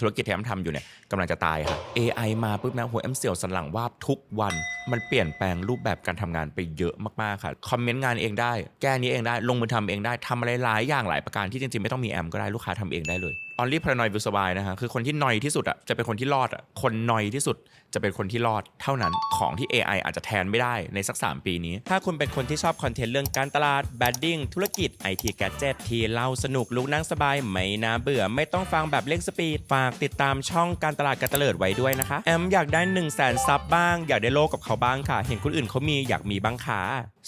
ธุรกิจที่แอมทำอยู่เนี่ยกำลังจะตายค่ะ AI มาปุ๊บนะหัวแอมเสียวสันหลังว่าบทุกวัน มันเปลี่ยนแปลงรูปแบบการทำงานไปเยอะมากๆค่ะคอมเมนต์งานเองได้ แก้นี้เองได้ลงมือทำเองได้ทำอะไรหลายอย่างหลายประการที่จริงๆไม่ต้องมีแอมก็ได้ลูกค้าทำเองได้เลย only paranoid will survive นะฮะคือคนที่นอยที่สุดอะจะเป็นคนที่รอดอะคนนอยที่สุดจะเป็นคนที่รอดเท่านั้นของที่ AI อาจจะแทนไม่ได้ในสัก 3 ปีนี้ ถ้าคุณเป็นคนที่ชอบคอนเทนต์เรื่องการตลาดแบดดิ้งธุรกิจไอทีแกจ e t ที่เล่าสนุกลุกนั่งสบาย ไม่น่าเบื่อ ไม่ต้องฟังแบบเร่งสปีด ฝากติดตามช่องการตลาดการเตลิดไว้ด้วยนะคะ แอมอยากได้1 0 0 0 0แสนซับบ้าง อยากได้โลกกับเขาบ้างค่ะ เห็นคนอื่นเขามีอยากมีบ้างค่ะ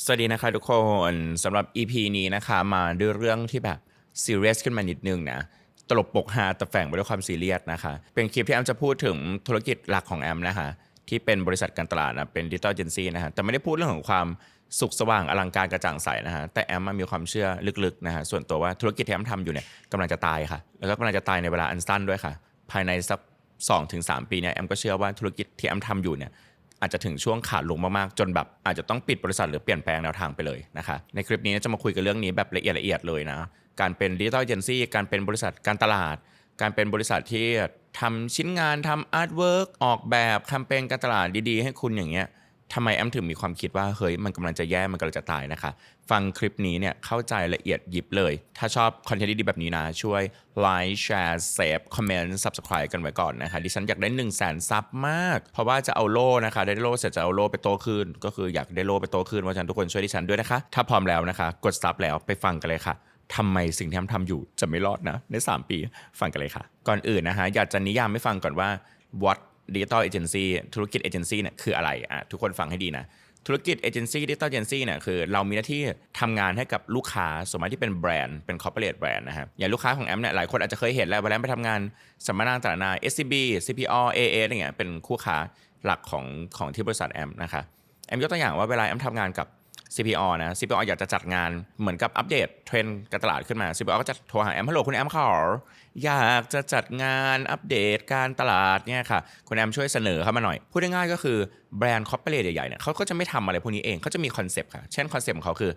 สวัสดีนะคะทุกคนสำหรับ EP นี้นะคะมาด้วยเรื่องที่แบบซีเรียสขึ้นมานิดนึงนะตลบปกฮาแต่แฝงไปด้วยความซีเรียสนะคะ เป็นคลิปที่แอมจะพูดถึงธุรกิจหลักของแอมนะคะที่เป็นบริษัทการตลาดนะเป็นดิจิตอลเจนซี่นะฮะแต่ไม่ได้พูดเรื่องของความสุขสว่างอลังการกระจ่างใสนะฮะแต่แอมมามีความเชื่อลึกๆนะฮะส่วนตัวว่าธุรกิจที่แอมทำอยู่เนี่ยกำลังจะตายค่ะ แล้วก็กำลังจะตายในเวลาอันสั้นด้วยค่ะ ภายในสัก2-3ถึงปีเนี่ยแอมก็เชื่อว่าธุรกิจที่แอมทำอยู่เนี่ย อาจจะถึงช่วงขาดลงมากๆจนแบบอาจจะต้องปิดบริษัทหรือเปลี่ยนแปลงแนวทางไปเลยนะคะในคลิปนี้จะมาคุยกันเรื่องนี้แบบละเอียดละเอียดเลยนะการเป็นดิจิทัลเจนซี่การเป็นบริษัทการตลาด การเป็นบริษัทที่ทำชิ้นงานทำอาร์ตเวิร์กออกแบบแคมเปญการตลาดดีๆ ให้คุณอย่างเงี้ย ทำไมแอมถึงมีความคิดว่าเฮ้ยมันกำลังจะแย่มันกำลังจะตายนะคะ ฟังคลิปนี้เนี่ยเข้าใจละเอียดยิบเลย ถ้าชอบคอนเทนต์ดีๆแบบนี้นะ ช่วยไลค์แชร์เซฟคอมเมนต์ subscribe กันไว้ก่อนนะคะดิฉันอยากได้1นึ่งแสนซับมาก เพราะว่าจะเอาโล่นะคะ ได้โล่เสร็จจะเอาโล่ไปโตขึ้น ก็คืออยากได้โล่ไปโตขึ้นเพราะฉะนั้นทุกคนช่วยดิฉันด้วยนะคะ ถ้าพร้อมแล้วนะคะ กดซับแล้วไปฟังกันเลยค่ะทำไมสิ่งที่แอมทำอยู่จะไม่รอดนะใน 3 ปีฟังกันเลยค่ะ ก่อนอื่นนะฮะอยากจะนิยามให้ฟังก่อนว่า what digital agency ธุรกิจเอเจนซี่เนี่ยคืออะไรอะทุกคนฟังให้ดีนะธุรกิจเอเจนซี่ดิจิตอลเอเจนซี่เนี่ยคือเรามีหน้าที่ทำงานให้กับลูกค้าสมมติที่เป็นแบรนด์เป็นคอร์เปอเรทแบรนด์นะครับอย่างลูกค้าของแอมเนี่ยหลายคนอาจจะเคยเห็นแล้วเวลาไปทำงานสัมมนาต่างๆนา SCB CPO AA อะไรเงี้ยเป็นคู่ค้าหลักของของที่บริษัทแอมนะคะแอมยกตัวอย่างว่าเวลาแอมทำงานกับ CPO นะ CPO อยากจะจัดงานเหมือนกับอัปเดตเทรนด์การตลาดขึ้นมา CPO ก็จะโทรหาแอมฮัลโหลคุณแอมขออยากจะจัดงานอัปเดตการตลาดเนี่ยค่ะ คุณแอมช่วยเสนอเข้ามาหน่อย พูดง่ายๆก็คือแบรนด์คอร์เปอเรทใหญ่ๆเนี่ยเขาก็จะไม่ทำอะไรพวกนี้เองเขาจะมีคอนเซปต์ค่ะเช่นคอนเซปต์ของเขาคือ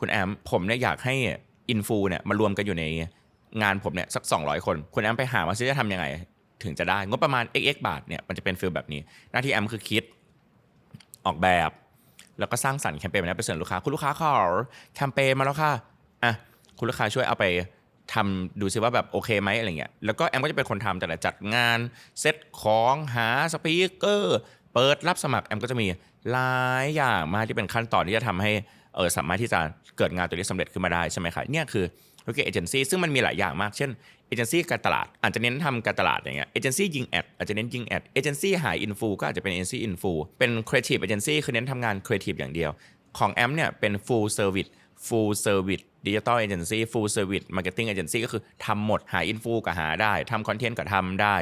คุณแอมผมเนี่ยอยากให้อินฟูเนี่ยมารวมกันอยู่ในงานผมเนี่ยสัก 200 คน คุณแอมไปหาว่าจะทำยังไง ถึงจะได้งบประมาณ xx บาทเนี่ยมันจะเป็นฟิลแบบนี้ หน้าที่แอมคือคิด ออกแบบ แล้วก็สร้างสรรค์แคมเปญมาไปเสนอลูกค้า คุณลูกค้าขอแคมเปญมาแล้วค่ะอะคุณลูกค้าช่วยเอาไปทำดูซิว่าแบบโอเคไหมอะไรเงี้ยแล้วก็แอมก็จะเป็นคนทำแต่ละจัดงานเซตของหาสปีกเกอร์เปิดรับสมัครแอมก็จะมีหลายอย่างมากที่เป็นขั้นตอนที่จะทำให้เออสามารถที่จะเกิดงานตัวนี้สำเร็จขึ้นมาได้ใช่ไหมคะเนี่ยคือ ธุรกิจเอเจนซี่ซึ่งมันมีหลายอย่างมาก เช่นเอเจนซี่การตลาดอาจจะเน้นทำการตลาดอย่างเงี้ยเอเจนซี่ยิงแอดอาจจะเน้นยิงแอดเอเจนซี่หาอินฟูก็อาจจะเป็นเอเจนซี่อินฟูเป็นครีเอทีฟเอเจนซี่คือเน้นทำงานครีเอทีฟอย่างเดียว ของแอมเนี่ยเป็น full service full service digital agency full service marketing agency ก็คือทำหมดหาอินฟูก็หาได้ทำคอนเทนต์ก็ทำได้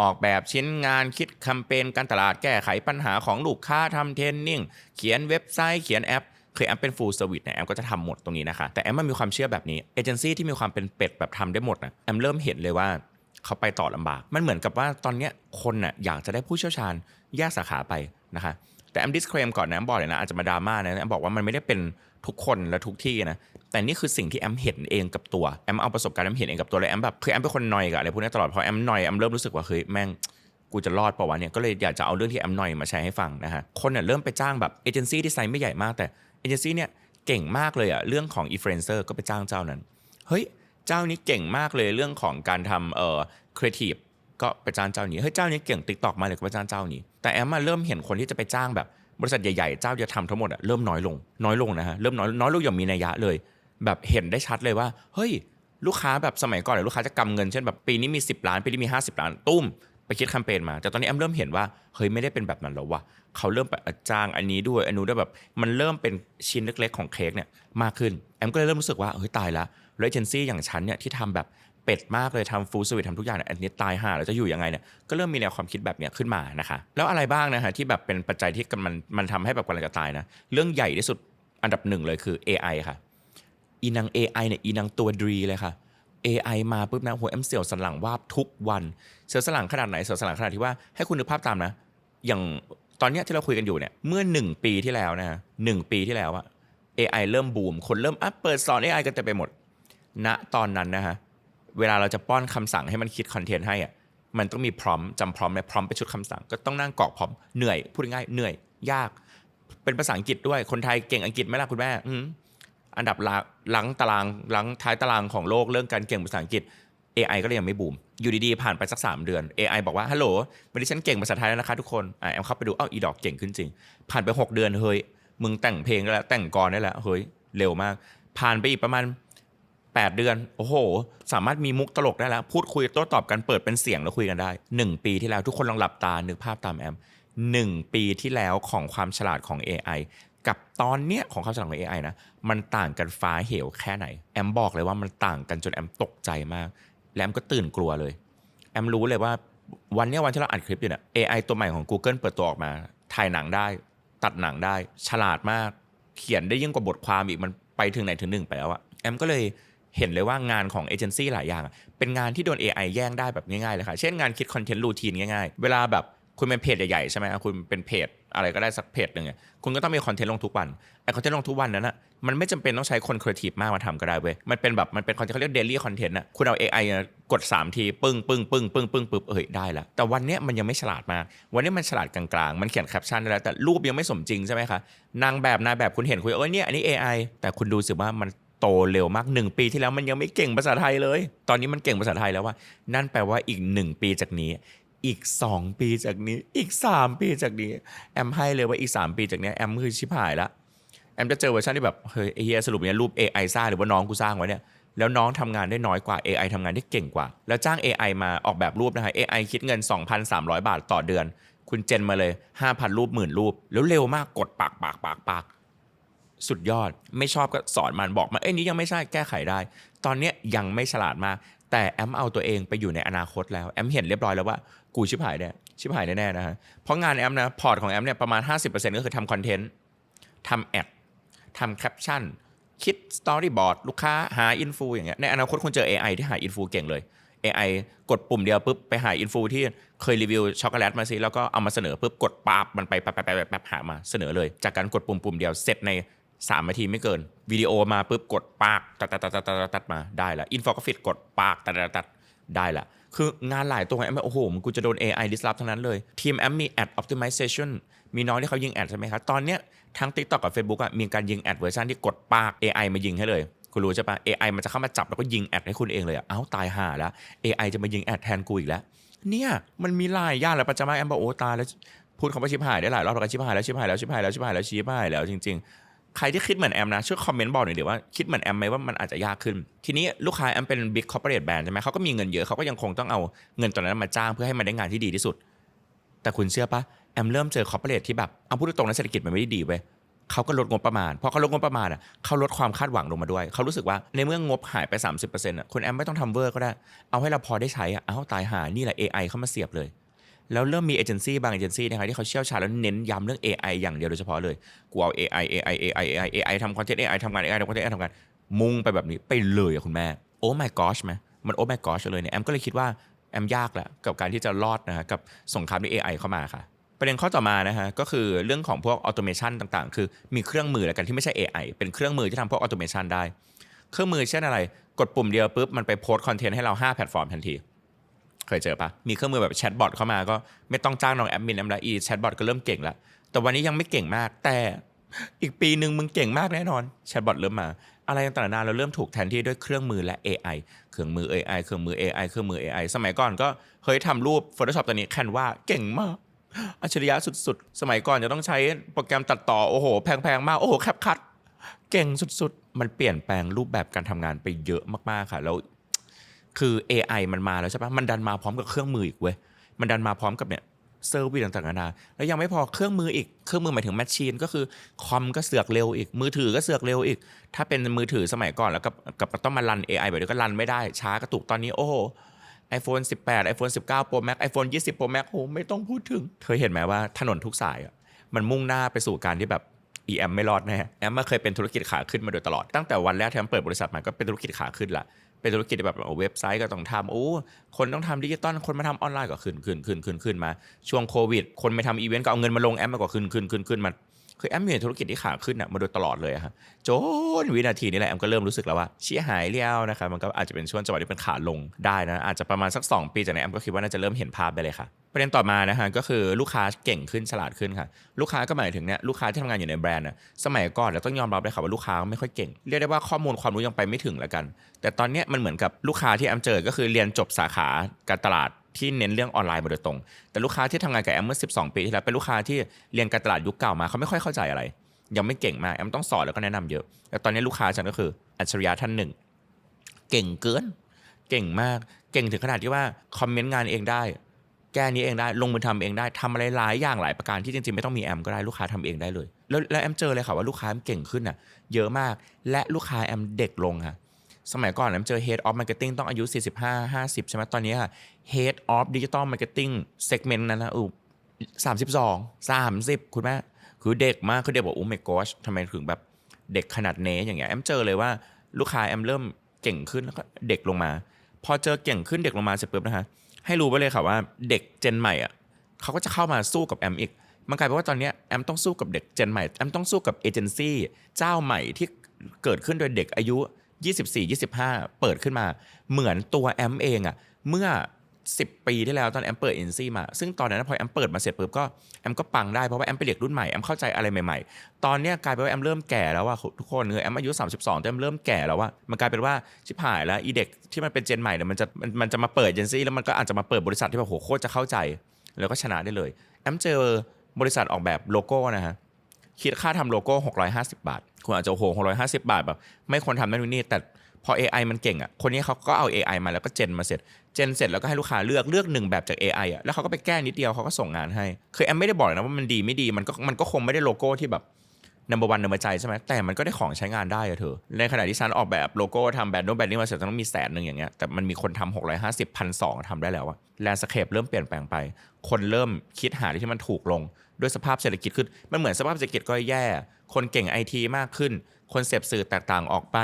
ออกแบบชิ้นงานคิดแคมเปญการตลาดแก้ไขปัญหาของลูกค้าทำเทรนนิ่งเขียนเว็บไซต์เขียนแอป คือแอมเป็น full service เนี่ยแอมก็จะทำหมดตรงนี้นะคะ แต่แอมมันมีความเชื่อแบบนี้เอเจนซี่ที่มีความเป็นเป็ดแบบทำได้หมดนะแอมเริ่มเห็นเลยว่าเขาไปต่อลำบาก มันเหมือนกับว่าตอนเนี้ยคนน่ะอยากจะได้ผู้เชี่ยวชาญแยกสาขาไปนะคะ แต่แอม disclaim ก่อนนะแอมบอกเลยนะอาจจะมาดราม่านะแอมบอกว่ามันไม่ได้เป็นทุกคนและทุกที่นะแต่นี่คือสิ่งที่แอมเห็นเองกับตัวแอมเอาประสบการณ์แอมเห็นเองกับตัวเลยแอมแบบคือแอมเป็นคนนอยกับอะไรพวกนี้ตลอดพอแอมนอยแอมเริ่มรู้สึกว่าเฮ้ยแม่งกูจะรอดปล่าวะเนี่ยก็เลยอยากจะเอาเรื่องที่แอมนอยมาแชร์ให้ฟังนะฮะคนเนี่ยเริ่มไปจ้างแบบเอเจนซี่ที่ไซส์ไม่ใหญ่มากแต่ เอเจนซี่เนี่ยเก่งมากเลยอะเรื่องของอินฟลูเอนเซอร์ก็ไปจ้างเจ้านั้น เฮ้ย เจ้านี้เก่งมากเลยเรื่องของการทำเอ่อครีเอทีฟก็ไปจ้างเจ้านี้ เฮ้ย เจ้านี้เก่งติ๊กตอกมาเลยก็ไปจ้างเจ้านี้ แต่แอมมาเริ่มเห็นคนที่จะไปจ้างแบบบริษัทใหญ่ๆ เจ้าจะทำทั้งหมดอะเริ่มน้อยลง น้อยลงนะฮะ เริ่มน้อยน้อยลงอย่างมีนัยยะเลย แบบเห็นได้ชัดเลยว่า เฮ้ย ลูกค้าแบบสมัยก่อนเนี่ยลูกค้าจะกำเงินเช่นแบบปีนี้มี 10 ล้านปีนี้มี 50 ล้านตุ้ม ไปคิดแคมเปญมาแต่ตอนนี้แอมเริ่มเห็นว่าเฮ้ยไม่ได้เป็นแบบนั้นแล้วว่ะเขาเริ่มไปจ้างอันนี้ด้วยอันนู้นด้วยแบบ มันเริ่มเป็นชิ้นเล็ก ๆ ของเค้กเนี่ยมากขึ้นแอมก็เลยเริ่มรู้สึกว่าเฮ้ยตายละแล้วเอเจนซี่อย่างฉันเนี่ยที่ทำแบบเป็ดมากเลยทำฟูลสวิตทำทุกอย่างเนี่ยอันนี้ตายห่าแล้วจะอยู่ยังไงเนี่ยก็เริ่มมีแนวความคิดแบบเนี้ยขึ้นมานะคะแล้วอะไรบ้างนะฮะที่แบบเป็นปัจจัยที่มันมันทำให้แบบกำลังจะตายนะเรื่องใหญ่ที่สุดอันดับหนึ่งเลยคือ AI ค่ะอีนาง AI เนี่ยอีนางตัวดีเลยค่ะ AI มาปุ๊บนะหัวแอมเสียวสันหลังวาบทุกวันเสียวสันหลังขนาดไหนเสียวสันหลังขนาดที่ว่าให้คุณนึกภาพตามนะ อย่างตอนนี้ที่เราคุยกันอยู่เนี่ยเมื่อ1ปีที่แล้วนะฮะหนึ่งปีที่แล้วอะ AI เริ่มบูม คนเริ่มอะเปิดสอน AI กันเต็มไปหมดณตอนนั้นนะฮะเวลาเราจะป้อนคำสั่งให้มันคิดคอนเทนต์ให้อะมันต้องมีพร้อมจำพร้อมในพร้อมเป็นชุดคำสั่ง ก็ต้องนั่งกรอกพร้อมเหนื่อยพูดง่ายเหนื่อยยาก เป็นภาษาอังกฤษด้วยคนไทยเก่งอังกฤษไหมล่ะคุณแม่ อันดับหลังหลังตารางหลังท้ายตารางของโลกเรื่องการเก่งภาษาอังกฤษ AI ก็เลยยังไม่บูม อยู่ดีๆ ผ่านไปสัก 3 เดือน AI บอกว่าฮัลโหลวันนี้ฉันเก่งภาษาไทยแล้วนะคะทุกคนอะแอมเข้าไปดูเอ้าอีดอกเก่งขึ้นจริง ผ่านไป 6 เดือนเฮ้ยมึงแต่งเพลงได้แล้วแต่งกรได้แล้วเฮ้ยเร็วมาก ผ่านไปอีกประมาณ 8 เดือน โอ้โห สามารถมีมุกตลกได้แล้ว พูดคุยโต้ตอบกันเปิดเป็นเสียงแล้วคุยกันได้ 1 ปีที่แล้วทุกคนลองหลับตานึกภาพตามแอม1ปีที่แล้วของความฉลาดของ AI กับตอนเนี้ยของความฉลาดของ AI นะมันต่างกันฟ้าเหวแค่ไหน แอมบอกเลยว่ามันต่างกันจนแอมตกใจมากและแอมก็ตื่นกลัวเลย แอมรู้เลยว่าวันเนี้ยวันที่เราอัดคลิปอยู่เนี่ย AI ตัวใหม่ของ Google เปิดตัวออกมา ถ่ายหนังได้ ตัดหนังได้ ฉลาดมาก เขียนได้ยิ่งกว่าบทความอีกมันไปถึงไหนถึงหนึ่งไปแล้วอะแอมก็เลยเห็นเลยว่างานของเอเจนซี่หลายอย่าง เป็นงานที่โดน AI แย่งได้แบบง่ายๆเลยค่ะ เช่นงานคิดคอนเทนต์รูทีนง่ายๆ เวลาแบบคุณเป็นเพจใหญ่ๆใช่ไหมคุณเป็นเพจ อะไรก็ได้สักเพจหนึ่งคุณก็ต้องมีคอนเทนต์ลงทุกวันไอคอนเทนต์ลงทุกวันนั้นอะมันไม่จำเป็นต้องใช้คนครีเอทีฟมากมาทำก็ได้เว้ยมันเป็นแบบมันเป็นคอนเทนต์เขาเรียกเดลี่คอนเทนต์อะคุณเอา AI อกด 3 ทีปึ้งปึ้งปึ้งปึ้งปึ้งปึ๊บเอ้ยได้แล้วแต่วันนี้มันยังไม่ฉลาดมาก วันนี้มันฉลาดกลางๆ มันเขียนแคปชั่นได้แล้วแต่รูปยังไม่สมจริงใช่ไหมคะนางแบบนายแบบคุณเห็นคุยเอ้ยเนี่ยอันนี้ AI แต่คุณดูสิว่ามันโตเร็วมากหนึ่งปีที่แล้วมันยังไม่เก่งภาษาไทยเลย ตอนนี้มันเก่งภาษาไทยแล้วว่า นั่นแปลว่าอีกหนึ่งปีจากนี้ อีก 2 ปีจากนี้อีก 3 ปีจากนี้ แอมให้เลยว่าอีก 3 ปีจากนี้แอมคือชิบหายละแอมจะเจอเวอร์ชันที่แบบเฮ้ยไอเฮียสรุปเนี่ยรูป AI สร้างหรือว่าน้องกูสร้างไว้เนี่ยแล้วน้องทำงานได้น้อยกว่า AI ทำงานได้เก่งกว่า แล้วจ้าง AI มาออกแบบรูปนะคะ AI คิดเงิน 2,300 บาทต่อเดือน คุณเจนมาเลย 5,000 รูปหมื่นรูป แล้วเร็วมากกดปากปากปากปากสุดยอด ไม่ชอบก็สอนมันบอกมาเอ้ยนี้ยังไม่ใช่แก้ไขได้ ตอนนี้ยังไม่ฉลาดมาก แต่แอมเอาตัวเองไปอยู่ในอนาคตแล้วแอมเห็นเรียบร้อยแล้วว่ากูชิบหายเนี่ยชิบหายแน่ๆนะฮะเพราะงานแอมนะพอร์ตของแอมเนี่ยประมาณ 50%ก็คือทำคอนเทนต์ทำแอดทำแคปชั่นคิดสตอรี่บอร์ดลูกค้าหาอินฟูอย่างเงี้ยในอนาคตคุณเจอ AI ที่หาอินฟูเก่งเลย AI กดปุ่มเดียวปุ๊บไปหาอินฟูที่เคยรีวิวช็อกโกแลตมาสิแล้วก็เอามาเสนอปุ๊บกดปั๊บมันไปแป๊บแป๊บแป๊บแป๊บหามาเสนอเลย จากการกดปุ่มปุ่มเดียวเสร็จใน 3นาทีไม่เกิน วิดีโอมาปุ๊บกดปากตัดตัดตัดตัดตัดตัดมาได้ละอินโฟกราฟิกกดปากตัดตัดตัดได้ละคืองานหลายตัวแอมโอ้โหมันกูจะโดน AI disrupt ทั้งนั้นเลย ทีมแอมมี ad optimization มีน้องที่เขายิงแอดใช่ไหมครับ ตอนเนี้ยทั้ง TikTok กับ Facebook อะมีการยิงแอดเวอร์ชันที่กดปาก AI มายิงให้เลย คุณรู้ใช่ปะ AI มันจะเข้ามาจับแล้วก็ยิงแอดให้คุณเองเลยอะเอ้าตายห่าแล้ว AI จะมายิงแอดแทนกูอีกแล้ว เนี่ยมันมีหลายอย่างแล้วประจำมาแอมบอกโอ้ตายแล้วพูดคำว่าชิบหายได้หลายรอบแล้วก็ชิบหายแล้วชิบหายแล้วชิบหายแล้วชิบหายแล้วชิบหายแล้วจริง ๆ ใครที่คิดเหมือนแอมนะช่วยคอมเมนต์บอกหน่อยเดี๋ยวว่าคิดเหมือนแอมไหมว่ามันอาจจะยากขึ้น ทีนี้ลูกค้าแอมเป็นบิ๊กคอร์ปอเรทแบรนด์ใช่ไหมเขาก็มีเงินเยอะเขาก็ยังคงต้องเอาเงินตอนนั้นมาจ้างเพื่อให้มันได้งานที่ดีที่สุด แต่คุณเชื่อปะแอมเริ่มเจอคอร์ปอเรทที่แบบเอาพูดตรงๆนะเศรษฐกิจมันไม่ได้ดีเว้ยเขาก็ลดงบประมาณพอเขาลดงบประมาณอะเขาลดความคาดหวังลงมาด้วย เขารู้สึกว่าในเมื่องบหายไป 30%อะคุณแอมไม่ต้องทำเวอร์ก็ได้เอาให้เราพอได้ใช้อะเอาตายหานี่แหละ AI เข้ามาเสียบเลย แล้วเริ่มมีเอเจนซี่บางเอเจนซี่นะครับที่เขาเชี่ยวชาญแล้วเน้นย้ำเรื่อง AI อย่างเดียวโดยเฉพาะเลย กูเอา AI AI AI AI AI ทำคอนเทนต์ AI ทำงาน AI ทำคอนเทนต์ AI ทำงาน มุ่งไปแบบนี้ไปเลยอะคุณแม่ โอ้ my gosh ไหมมันโอ้ my gosh เลยเนี่ยแอมก็เลยคิดว่าแอมยากแหละกับการที่จะรอดนะฮะกับสงครามที่ AI เข้ามาค่ะ ประเด็นข้อต่อมานะฮะก็คือเรื่องของพวกออโตเมชันต่างๆ คือมีเครื่องมือแล้วกันที่ไม่ใช่ AI เป็นเครื่องมือที่ทำพวกออโตเมชันได้ เครื่องมือเช่นอะไร กดปุ่มเดียวปุ๊บมันไปโพสต์คอนเทนต์ให้เรา 5 แพลตฟอร์มทันที เคยเจอปะมีเครื่องมือแบบแชทบอทเข้ามาก็ไม่ต้องจ้างน้องแอดมินแอมละอีแชทบอทก็เริ่มเก่งแล้ว แต่วันนี้ยังไม่เก่งมาก แต่อีกปีหนึ่งมึงเก่งมากแน่นอนแชทบอทเริ่มมา อะไรต่างๆนานเราเริ่มถูกแทนที่ด้วยเครื่องมือและ AI เครื่องมือ AI เครื่องมือ AI เครื่องมือ AI สมัยก่อนก็เฮ้ยทำรูป Photoshop ตัวนี้แคนวาเก่งมากอัจฉริยะสุดๆ สมัยก่อนจะต้องใช้โปรแกรมตัดต่อโอ้โห แพงๆ มาก โอ้โหแคปคัด เก่งสุดๆ มันเปลี่ยนแปลงรูปแบบการทำงานไปเยอะมากๆค่ะ แล้ว คือ AI มันมาแล้วใช่ปะมันดันมาพร้อมกับเครื่องมืออีกเว้ย มันดันมาพร้อมกับเนี่ยเซอร์วิสต่างๆนานาแล้วยังไม่พอเครื่องมืออีก เครื่องมือหมายถึงแมชชีนก็คือคอมก็เสือกเร็วอีก มือถือก็เสือกเร็วอีก ถ้าเป็นมือถือสมัยก่อนแล้วกับกับต้องมารัน AI แบบนี้ก็รันไม่ได้ ช้ากระตุกตอนนี้โอ้โห iPhone 18 iPhone 19 Pro Max iPhone 20 Pro Max โอ้ไม่ต้องพูดถึงเคยเห็นไหมว่าถนนทุกสายอะมันมุ่งหน้าไปสู่การที่แบบอีแอมไม่รอดแน่แอมมาเคยเป็นธุรกิจขาขึ้นมาโดยตลอดตั้งแต่วันแรกที่แอมเปิดบริษัทมาก็เป็นธุรกิจขาขึ้นละ เป็นธุรกิจแบบเว็บไซต์ก็ต้องทำโอ้คนต้องทำดิจิตอลคนมาทำออนไลน์ก็ขึ้นขึ้นขึ้นขึ้นขึ้นมา ช่วงโควิด คนไม่ทำอีเวนต์ก็เอาเงินมาลงแอปมากกว่าขึ้นขึ้นขึ้นขึ้นมา คือแอมอยู่ในธุรกิจที่ขาขึ้นอะมาโดยตลอดเลยอะฮะจนวินาทีนี้แหละแอมก็เริ่มรู้สึกแล้วว่าเชี่ยหายเลี้ยวนะครับมันก็อาจจะเป็นช่วงจังหวะที่เป็นขาลงได้นะอาจจะประมาณสัก 2 ปีจากนี้แอมก็คิดว่าน่าจะเริ่มเห็นภาพได้เลยค่ะประเด็นต่อมานะฮะก็คือลูกค้าเก่งขึ้นฉลาดขึ้นค่ะ ลูกค้าก็หมายถึงเนี่ยลูกค้าที่ทำงานอยู่ในแบรนด์นะสมัยก่อนเราต้องยอมรับเลยค่ะว่าลูกค้าไม่ค่อยเก่ง เรียกได้ว่าข้อมูลความรู้ยังไปไม่ถึงล้วกัน แต่ตอนเนี้ยมันเหมือนกับลูกค้าที่แอมเจอก็คือเรียนจบสาขาการตลาด ที่เน้นเรื่องออนไลน์มาโดยตรง แต่ลูกค้าที่ทำงานกับแอมเมื่อ 12 ปีที่แล้วเป็นลูกค้าที่เรียนการตลาดยุคเก่ามาเขาไม่ค่อยเข้าใจอะไร ยังไม่เก่งมากแอมต้องสอนแล้วก็แนะนำเยอะแต่ตอนนี้ลูกค้าฉันก็คืออัจฉริยะท่านหนึ่ง เก่งเกิน เก่งมากเก่งถึงขนาดที่ว่าคอมเมนต์งานเองได้ แก้นี้เองได้ลงมือทำเองได้ทำอะไรหลายอย่างหลายประการที่จริงๆไม่ต้องมีแอมก็ได้ลูกค้าทำเองได้เลยแล้วแล้วแอมเจอเลยค่ะว่าลูกค้าแอมเก่งขึ้นอะเยอะมาก และลูกค้าแอมเด็กลงค่ะ สมัยก่อนแอมเจอ Head of Marketing ต้องอายุ 45 50 ใช่ไหมตอนนี้ค่ะ Head of Digital Marketing Segment นั้นนะอู32 30คุณแม่คือเด็กมากคือเด็กบอกโอ้ my gosh ทำไมถึงแบบเด็กขนาดเนี้อย่างเงี้ยแอมเจอเลยว่าลูกค้าแอมเริ่มเก่งขึ้นแล้วก็เด็กลงมา พอเจอเก่งขึ้นเด็กลงมาเสร็จปุ๊บนะฮะให้รู้ไว้เลยค่ะว่าเด็กเจนใหม่อะเขาก็จะเข้ามาสู้กับแอมอีกมันกลายเป็นว่าตอนนี้แอมต้องสู้กับเด็กเจนใหม่แอมต้องสู้กับเอเจนซี่เจ้าใหม่ที่เกิดขึ้นโดยเด็กอายุ 24 25 เปิดขึ้นมา เหมือนตัวแอมเองอะเมื่อ 10 ปีที่แล้วตอนแอมเปิดเอ็นซีมา ซึ่งตอนนั้นพอแอมเปิดมาเสร็จปุ๊บก็แอมก็ปังได้เพราะว่าแอมเป็นเด็กรุ่นใหม่ แอมเข้าใจอะไรใหม่ๆ ตอนเนี้ยกลายเป็นว่าแอมเริ่มแก่แล้วว่าทุกคนคือแอมอายุ 32แต่แอมเริ่มแก่แล้วว่ามันกลายเป็นว่าชิบหายแล้วอีเด็กที่มันเป็นเจนใหม่เนี่ยมันจะมันจะมาเปิดเอเจนซี่แล้วมันก็อาจจะมาเปิดบริษัทที่แบบโหโคตรจะเข้าใจ แล้วก็ชนะได้เลยแอมเจอบริษัทออกแบบโลโก้นะฮะ คิดค่าทำโลโก้ 650 บาท คุณอาจจะโอ้โห650 บาทแบบไม่ควรทำนั่นนี่แต่พอ AI มันเก่งอะ คนนี้เขาก็เอา AI มาแล้วก็เจนมาเสร็จ เจนเสร็จแล้วก็ให้ลูกค้าเลือกเลือกหนึ่งแบบจาก AI อะ แล้วเขาก็ไปแก้นิดเดียวเขาก็ส่งงานให้ คือแอมไม่ได้บอกนะว่ามันดีไม่ดี มันก็มันก็คงไม่ได้โลโก้ที่แบบ number one number ใจใช่ไหมแต่มันก็ได้ของใช้งานได้อะเธอ ในขณะที่ฉันออกแบบโลโก้ทำแบรนด์โน้นแบรนด์นี้มาเสร็จต้องมีแสนหนึ่งอย่างเงี้ย แต่มันมีคนทำ650พันสองทำได้แล้วอะแลนด์สเคปเริ่มเปลี่ยนแปลงไป คนเริ่มคิดหาที่มันถูกลง ด้วยสภาพเศรษฐกิจขึ้นมันเหมือนสภาพเศรษฐกิจก็แย่ คนเก่งไอทีมากขึ้น คนเสพสื่อแตกต่างออกไป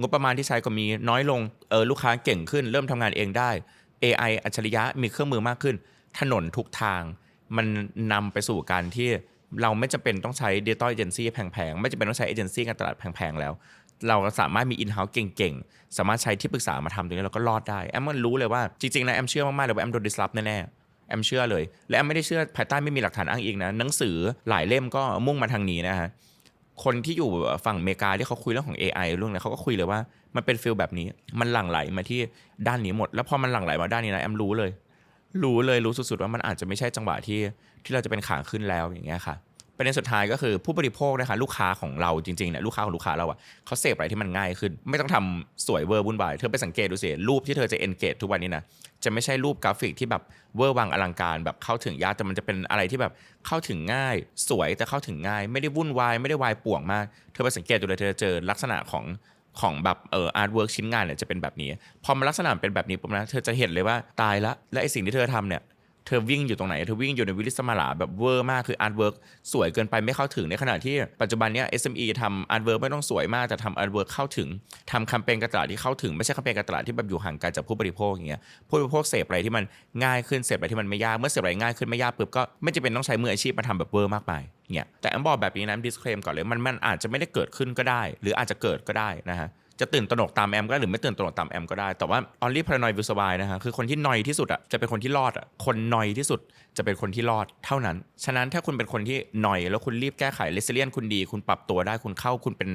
งบประมาณที่ใช้ก็มีน้อยลงเออลูกค้าเก่งขึ้น เริ่มทำงานเองได้ AI อัจฉริยะมีเครื่องมือมากขึ้น ถนนทุกทาง มันนำไปสู่การที่เราไม่จำเป็นต้องใช้ดิจิตอลเอเจนซี่แพงๆ ไม่จำเป็นต้องใช้เอเจนซี่การตลาดแพงๆ แล้ว เราสามารถมีอินเฮ้าส์เก่งๆ สามารถใช้ที่ปรึกษามาทำตรงนี้เราก็รอดได้ แอมมันรู้เลยว่าจริงๆนะแอมเชื่อมากๆเลยว่าแอมโดนดิสลอฟแน่ๆ แอมเชื่อเลย และแอมไม่ได้เชื่อภายใต้ไม่มีหลักฐานอ้างอิงนะหนังสือหลายเล่มก็มุ่งมาทางนี้นะฮะคนที่อยู่ฝั่งอเมริกาที่เขาคุยเรื่องของ AI เรื่องอะไรเขาก็คุยเลยว่ามันเป็นฟิลแบบนี้มันหลั่งไหลมาที่ด้านนี้หมด แล้วพอมันหลั่งไหลมาด้านนี้นะแอมรู้เลย รู้เลยรู้สุดๆว่ามันอาจจะไม่ใช่จังหวะที่ที่เราจะเป็นขาขึ้นแล้วอย่างเงี้ยค่ะ ประเด็นสุดท้ายก็คือผู้บริโภคนะคะลูกค้าของเราจริงๆเนี่ยลูกค้าของลูกค้าเราอะเขาเสพอะไรที่มันง่ายขึ้น ไม่ต้องทำสวยเวอร์วุ่นวายเธอไปสังเกตดูสิรูปที่เธอจะเอนเกจทุกวันนี้นะจะไม่ใช่รูปกราฟิกที่แบบเวอร์วังอลังการแบบเข้าถึงยากแต่มันจะเป็นอะไรที่แบบเข้าถึงง่าย สวยแต่เข้าถึงง่าย ไม่ได้วุ่นวายไม่ได้วายป่วงมาก เธอไปสังเกตดูเลยเธอจะเจอลักษณะของของแบบเอ่ออาร์ตเวิร์กชิ้นงานเนี่ยจะเป็นแบบนี้ พอมันลักษณะเป็นแบบนี้ปุ๊บนะเธอจะเห็นเลยว่าตายละและไอสิ่งที่เธอทำเนี่ย เธอวิ่งอยู่ตรงไหน เธอวิ่งอยู่ในวิลิสมาลาแบบเวอร์มากคืออาร์ตเวิร์กสวยเกินไปไม่เข้าถึงในขณะที่ปัจจุบันเนี้ย SME ทำอาร์ตเวิร์กไม่ต้องสวยมากแต่ทำอาร์ตเวิร์กเข้าถึงทำแคมเปญการตลาดที่เข้าถึงไม่ใช่แคมเปญการตลาดที่แบบอยู่ห่างไกลจากผู้บริโภคอย่างเงี้ยผู้บริโภคเสพอะไรที่มันง่ายขึ้นเสพอะไรที่มันไม่ยากเมื่อเสพอะไรง่ายขึ้นไม่ยากปุ๊บก็ไม่จำเป็นต้องใช้มืออาชีพมาทำแบบเวอร์มากมายเนี่ยแต่แอมบอกแบบนี้นะดิสเคลมก่อนเลยมันมันอาจจะไม่ได้เกิดขึ้นก็ได้ หรืออาจจะเกิดก็ได้นะฮะ จะตื่นตระหนกตามแอมก็ได้หรือไม่ตื่นตระหนกตามแอมก็ได้ แต่ว่า only paranoid will survive นะฮะคือคนที่นอยที่สุดอะจะเป็นคนที่รอดอะคนนอยที่สุดจะเป็นคนที่รอดเท่านั้น ฉะนั้นถ้าคุณเป็นคนที่นอย แล้วคุณรีบแก้ไข resilient คุณดี คุณปรับตัวได้คุณเข้าคุณเป็น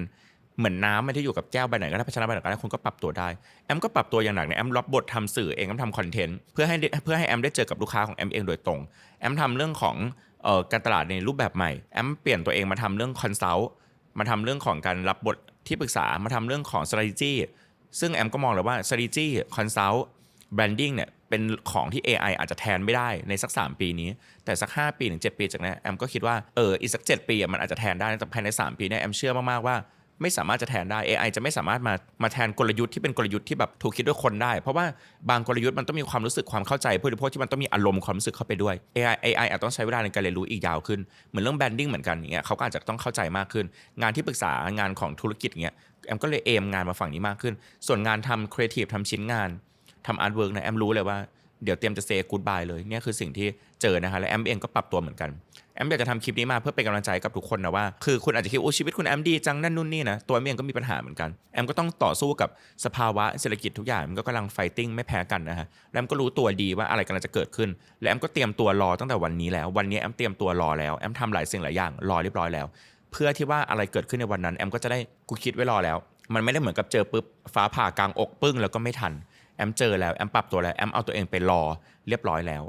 เหมือนน้ำที่อยู่กับแก้วใบไหนก็ได้ภาชนะใบไหนก็ได้คุณก็ปรับตัวได้แอมก็ปรับตัวอย่างหนักเนี่ยแอมรับบททำสื่อเองแอมทำคอนเทนต์เพื่อให้เพื่อให้แอมได้เจอกับลูกค้าของแอมเองโดยตรงแอมทำเรื่องของออการตลาดในรูปแบบใหม่แอมเปลี่ยนตัวเองมาทำเรื่องคอนซัลท์มาทำเรื่องของการรับบท ที่ปรึกษามาทำเรื่องของ strategy ซึ่งแอมก็มองเลยว่า strategy consult branding เนี่ยเป็นของที่ AI อาจจะแทนไม่ได้ในสัก 3 ปีนี้ แต่สัก 5 ปีถึง7ปีจากนี้นแอมก็คิดว่าเอออีกสัก 7 ปีมันอาจจะแทนได้แต่ภายใน 3 ปีเนี่ยแอมเชื่อมาก ๆ ว่า ไม่สามารถจะแทนได้ AI จะไม่สามารถมามาแทนกลยุทธ์ที่เป็นกลยุทธ์ที่แบบถูกคิดด้วยคนได้ เพราะว่าบางกลยุทธ์มันต้องมีความรู้สึกความเข้าใจผู้บริโภคที่มันต้องมีอารมณ์ความรู้สึกเข้าไปด้วย AI AI อาจต้องใช้เวลาในการเรียนรู้อีกยาวขึ้นเหมือนเรื่องแบรนดิ้งเหมือนกันอย่างเงี้ยเขาก็อาจจะต้องเข้าใจมากขึ้น งานที่ปรึกษางานของธุรกิจเงี้ยแอมก็เลยเอมงานมาฝั่งนี้มากขึ้น ส่วนงานทำครีเอทีฟทำชิ้นงานทำอาร์ตเวิร์กนะแอมรู้เลยว่า เดี๋ยวเตรียมจะเซกูดบายเลยเนี่ยคือสิ่งที่เจอนะคะและแอมเองก็ปรับตัวเหมือนกันแอมอยากจะทำคลิปนี้มาเพื่อเป็นกำลังใจกับทุกคนนะว่าคือคุณอาจจะคิดโอ้ชีวิตคุณแอมดีจังนั่นนู่นนี่นะตัวแอมเองก็มีปัญหาเหมือนกันแอมก็ต้องต่อสู้กับสภาวะเศรษฐกิจทุกอย่างมันก็กำลังไฟติ้งไม่แพ้กันนะฮะและแอมก็รู้ตัวดีว่าอะไรกำลังจะเกิดขึ้น และแอมก็เตรียมตัวรอตั้งแต่วันนี้แล้ว วันนี้แอมเตรียมตัวรอแล้วแอมทำหลายสิ่งหลายอย่างรอเรียบร้อยแล้ว เพื่อที่ว่าอะไรเกิดขึ้นในวันนั้นแอมก็จะได้กูคิดไว้รอแล้ว มันไม่ได้เหมือนกับเจอปุ๊บฟ้าผ่ากลางอกปึ้งแล้วก็ไม่ทัน มเจอแล้วแอมปรับตัวแล้วแอมเอาตัวเองไปรอเรียบร้อยแล้ว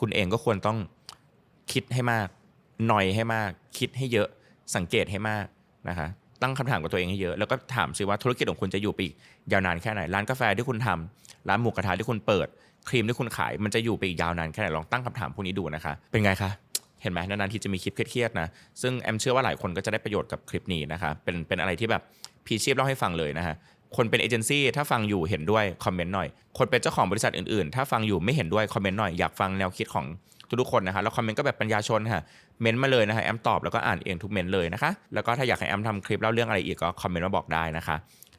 คุณเองก็ควรต้องคิดให้มากหน่อยให้มาก คิดให้เยอะสังเกตให้มากนะคะตั้งคำถามกับตัวเองให้เยอะแล้วก็ถามซิว่าธุรกิจของคุณจะอยู่ไปอีกยาวนานแค่ไหนร้านกาแฟที่คุณทำร้านหมูกระทะที่คุณเปิด ครีมที่คุณขายมันจะอยู่ไปอีกยาวนานแค่ไหนลองตั้งคำถามพวกนี้ดูนะคะ เป็นไงคะเห็นไหมนานๆทีจะมีคลิปเครียดๆนะซึ่งแอมเชื่อว่าหลายคนก็จะได้ประโยชน์กับคลิปนี้นะคะเป็นเป็นอะไรที่แบบพีชีพเล่าให้ฟังเลยนะฮะ คนเป็นเอเจนซี่ถ้าฟังอยู่เห็นด้วยคอมเมนต์หน่อย คนเป็นเจ้าของบริษัทอื่นๆ ถ้าฟังอยู่ไม่เห็นด้วยคอมเมนต์หน่อยอยากฟังแนวคิดของทุกๆคนนะคะแล้วคอมเมนต์ก็แบบปัญญาชนค่ะเมนต์มาเลยนะคะแอมตอบแล้วก็อ่านเองทุกเมนต์เลยนะคะ แล้วก็ถ้าอยากให้แอมทำคลิปเล่าเรื่องอะไรอีกก็คอมเมนต์มาบอกได้นะคะ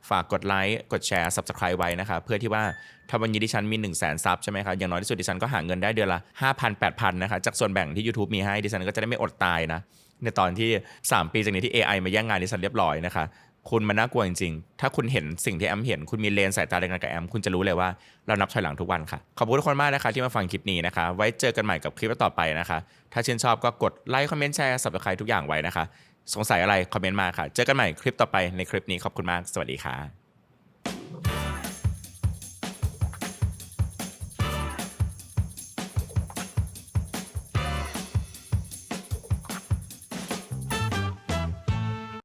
ฝากกดไลค์กดแชร์ subscribe ไว้นะคะ เพื่อที่ว่าถ้าวันนี้ดิฉันมี 1 0 0 0 0แสนซับใช่ไหมคะอย่างน้อยที่สุดดิฉันก็หาเงินได้เดือนละ 5,000 8,000นะคะจากส่วนแบ่งที่ YouTube มีให้ดิฉันก็จะได้ไม่อดตายนะในตอนที่ 3 ปีจากนี้ที่ AI มาแย่งงานดิฉันเรียบร้อยนะคะ คุณมันน่ากลัวจริงๆ ถ้าคุณเห็นสิ่งที่แอมเห็น คุณมีเลนสายตาเดียวกันกับแอม คุณจะรู้เลยว่าเรานับถอยหลังทุกวันค่ะ ขอบคุณทุกคนมากนะคะที่มาฟังคลิปนี้นะคะ ไว้เจอกันใหม่กับคลิปต่อไปนะคะ ถ้าชื่นชอบก็กดไลค์ คอมเมนต์ แชร์ สับสไครทุกอย่างไว้นะคะ สงสัยอะไร คอมเมนต์มาค่ะ เจอกันใหม่คลิปต่อไปในคลิปนี้ ขอบคุณมาก สวัสดีค่ะ